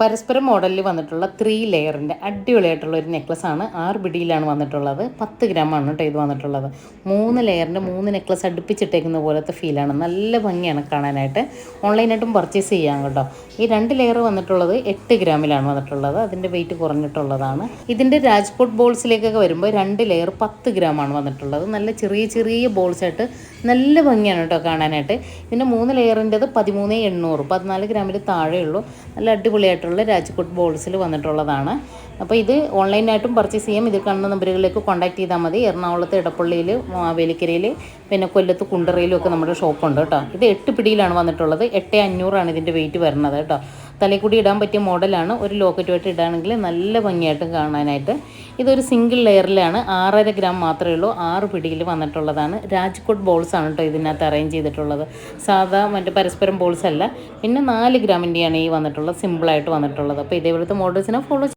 പരസ്പരം മോഡലിൽ വന്നിട്ടുള്ള ത്രീ ലെയറിന്റെ അടിപൊളിയായിട്ടുള്ള ഒരു നെക്ലസ് ആണ്. ആറ് പിടിയിലാണ് വന്നിട്ടുള്ളത്. പത്ത് ഗ്രാമാണ് കേട്ടോ ഇത് വന്നിട്ടുള്ളത്. മൂന്ന് ലെയറിന്റെ മൂന്ന് നെക്ലസ് അടുപ്പിച്ചിട്ടേക്കുന്ന പോലത്തെ ഫീലാണ് നല്ല ഭംഗിയാണ് കാണാനായിട്ട്. ഓൺലൈനായിട്ടും പർച്ചേസ് ചെയ്യാം കേട്ടോ. ഈ രണ്ട് ലെയർ വന്നിട്ടുള്ളത് എട്ട് ഗ്രാമിലാണ് വന്നിട്ടുള്ളത്. അതിന്റെ വെയിറ്റ് കുറഞ്ഞിട്ടുള്ളതാണ്. ഇതിന്റെ രാജ്കോട്ട് ബോൾസിലേക്കൊക്കെ വരുമ്പോൾ രണ്ട് ലെയർ പത്ത് ഗ്രാമാണ് വന്നിട്ടുള്ളത്. നല്ല ചെറിയ ചെറിയ ബോൾസ് ആയിട്ട് നല്ല ഭംഗിയാണ് കേട്ടോ കാണാനായിട്ട്. ഇതിന്റെ മൂന്ന് ലെയറിന്റെത് പതിമൂന്ന് എണ്ണൂറ് പതിനാല് ഗ്രാമിൽ താഴെയുള്ളൂ. നല്ല അടിപൊളിയായിട്ടുള്ള രാജ്കോട്ട് ബോൾസിൽ വന്നിട്ടുള്ളതാണ്. അപ്പോൾ ഇത് ഓൺലൈനായിട്ടും പർച്ചേസ് ചെയ്യാം. ഇതിൽ കാണുന്ന നമ്പറുകളിലേക്ക് കോൺടാക്ട് ചെയ്താൽ മതി. എറണാകുളത്ത് ഇടപ്പള്ളിയിൽ വേലിക്കരയിൽ പിന്നെ കൊല്ലത്ത് കുണ്ടറയിലും ഒക്കെ നമ്മുടെ ഷോപ്പുണ്ട് കേട്ടോ. ഇത് എട്ട് പിടിയിലാണ് വന്നിട്ടുള്ളത്. എട്ട് അഞ്ഞൂറാണ് ഇതിന്റെ വെയിറ്റ് വരുന്നത് കേട്ടോ. തലയിൽ ഇടാൻ പറ്റിയ മോഡലാണ്. ഒരു ലോക്കറ്റുമായിട്ട് ഇടുകയാണെങ്കിൽ നല്ല ഭംഗിയായിട്ട് കാണാനായിട്ട്. ഇതൊരു സിംഗിൾ ലെയറിലാണ് ആറര ഗ്രാം മാത്രമേ ഉള്ളൂ. ആറ് പിടിയിൽ വന്നിട്ടുള്ളതാണ്. രാജ്കോട്ട് ബോൾസ് ആണ് കേട്ടോ ഇതിനകത്ത് അറേഞ്ച് ചെയ്തിട്ടുള്ളത്. സാധാ മറ്റേ പരസ്പരം ബോൾസ് അല്ല. പിന്നെ നാല് ഗ്രാമിന്റെയാണ് ഈ വന്നിട്ടുള്ളത്. സിമ്പിളായിട്ട് വന്നിട്ടുള്ളത്. അപ്പോൾ ഇതേപോലത്തെ മോഡൽസിനെ ഫോളോ